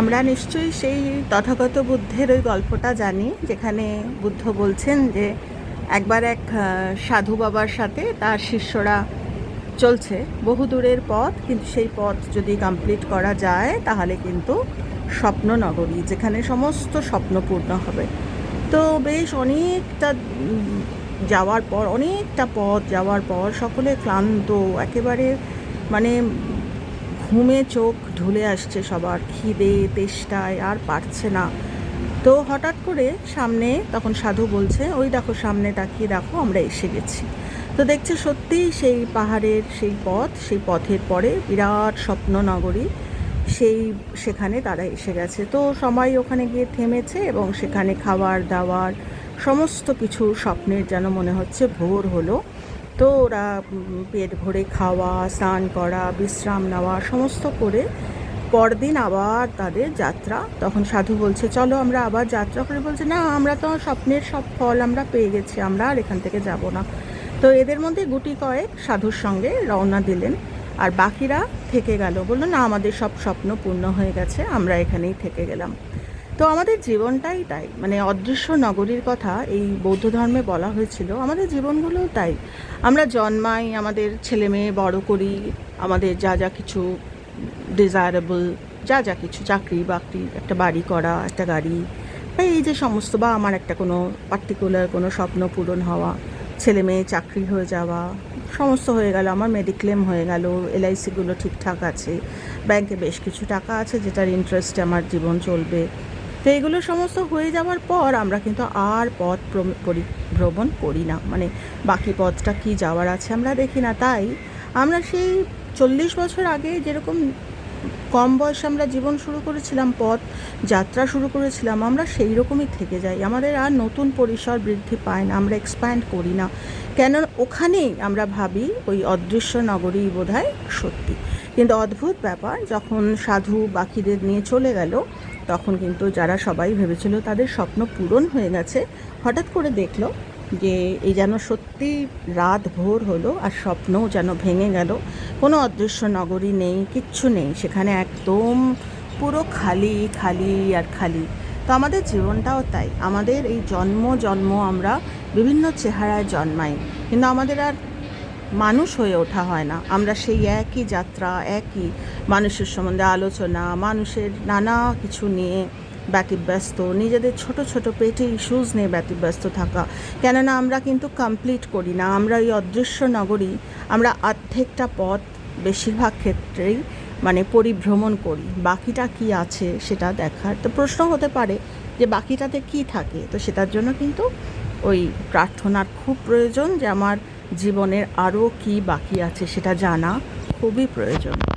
আমরা নিশ্চয়ই সেই তথাগত বুদ্ধের ওই গল্পটা জানি, যেখানে বুদ্ধ বলছেন যে একবার এক সাধু বাবার সাথে তার শিষ্যরা চলছে বহু দূরের পথ, কিন্তু সেই পথ যদি কমপ্লিট করা যায়, তাহলে কিন্তু স্বপ্ন নগরী যেখানে সমস্ত স্বপ্ন পূর্ণ হবে। তো বেশ অনেকটা যাওয়ার পর, অনেকটা পথ যাওয়ার পর সকলে ক্লান্ত, একেবারে মানে ঘুমে চোখ ঢুলে আসছে সবার, খিদে, তেষ্টায় আর পারছে না। তো হঠাৎ করে সামনে তখন সাধু বলছে, ওই দেখো সামনে তাকিয়ে দেখো, আমরা এসে গেছি। তো দেখছে সত্যিই সেই পাহাড়ের সেই পথ, সেই পথের পরে বিরাট স্বপ্ন নগরী, সেই সেখানে তারা এসে গেছে। তো সবাই ওখানে গিয়ে থেমেছে এবং সেখানে খাবার দাবার সমস্ত কিছু স্বপ্নের যেন মনে হচ্ছে ভোর হলো। তো ওরা পেট ভরে খাওয়া, স্নান করা, বিশ্রাম নেওয়া, সমস্ত করে পরদিন আবার তাদের যাত্রা। তখন সাধু বলছে, চলো আমরা আবার যাত্রা করে। বলছে, না, আমরা তো স্বপ্নের সব ফল আমরা পেয়ে গেছি, আমরা আর এখান থেকে যাব না। তো এদের মধ্যে গুটি কয়েক সাধুর সঙ্গে রওনা দিলেন। আর বাকিরা থেকে গেল। বলল, না, আমাদের সব স্বপ্ন পূর্ণ হয়ে গেছে, আমরা এখানেই থেকে গেলাম। তো আমাদের জীবনটাই তাই। মানে অদৃশ্য নগরীর কথা এই বৌদ্ধ ধর্মে বলা হয়েছিল, আমাদের জীবনগুলোও তাই। আমরা জন্মাই, আমাদের ছেলে মেয়ে বড় করি, আমাদের যা যা কিছু ডিজায়ারেবল যা যা কিছু, চাকরি বাকরি, একটা বাড়ি করা, একটা গাড়ি, বা এই যে সমস্ত, বা আমার একটা কোনো পার্টিকুলার কোনো স্বপ্ন পূরণ হওয়া, ছেলে মেয়ে চাকরি হয়ে যাওয়া, সমস্ত হয়ে গেল, আমার মেডিক্লেম হয়ে গেল এলআইসিগুলো ঠিকঠাক আছে ব্যাংকে বেশ কিছু টাকা আছে যেটার ইন্টারেস্টে আমার জীবন চলবে। তো এগুলো সমস্ত হয়ে যাওয়ার পর আমরা কিন্তু আর পথ পরিভ্রমণ করি না। মানে বাকি পথটা কি যাওয়ার আছে আমরা দেখি না। তাই আমরা সেই চল্লিশ বছর আগে যেরকম কম বয়সে আমরা জীবন শুরু করেছিলাম, পথ যাত্রা শুরু করেছিলাম, আমরা সেই রকমই থেকে যাই। আমাদের আর নতুন পরিসর বৃদ্ধি পায় না, আমরা এক্সপ্যান্ড করি না। কেন ওখানেই আমরা ভাবি ওই অদৃশ্য নগরী বোধহয় সত্যি। কিন্তু অদ্ভুত ব্যাপার, যখন সাধু বাকিদের নিয়ে চলে গেল তখন কিন্তু যারা সবাই ভেবেছিল তাদের স্বপ্ন পূরণ হয়ে গেছে, হঠাৎ করে দেখল যে এই যেন সত্যি রাত ভোর হলো আর স্বপ্নও যেন ভেঙে গেল। কোনো অদৃশ্য নগরী নেই, কিচ্ছু নেই, সেখানে একদম পুরো খালি খালি আর খালি। তো আমাদের জীবনটাও তাই। আমাদের এই জন্ম জন্ম আমরা বিভিন্ন চেহারায় জন্মাই। কিন্তু আমাদের আর মানুষ হয়ে ওঠা হয় না। আমরা সেই একই যাত্রা, একই মানুষের সম্বন্ধে আলোচনা, মানুষের নানা কিছু নিয়ে ব্যতিব্যস্ত, নিজেদের ছোট ছোট পেটে ইস্যুজ নিয়ে ব্যতিব্যস্ত থাকা। কেননা আমরা কিন্তু কমপ্লিট করি না। আমরা এই অদৃশ্য নগরী, আমরা অর্ধেকটা পথ বেশিরভাগ ক্ষেত্রেই মানে পরিভ্রমণ করি। বাকিটা কি আছে সেটা দেখার তো প্রশ্ন হতে পারে যে বাকিটাতে কি থাকে? তো সেটার জন্য কিন্তু ওই প্রার্থনার খুব প্রয়োজন যে আমার জীবনের আরও কি বাকি আছে সেটা জানা খুবই প্রয়োজন।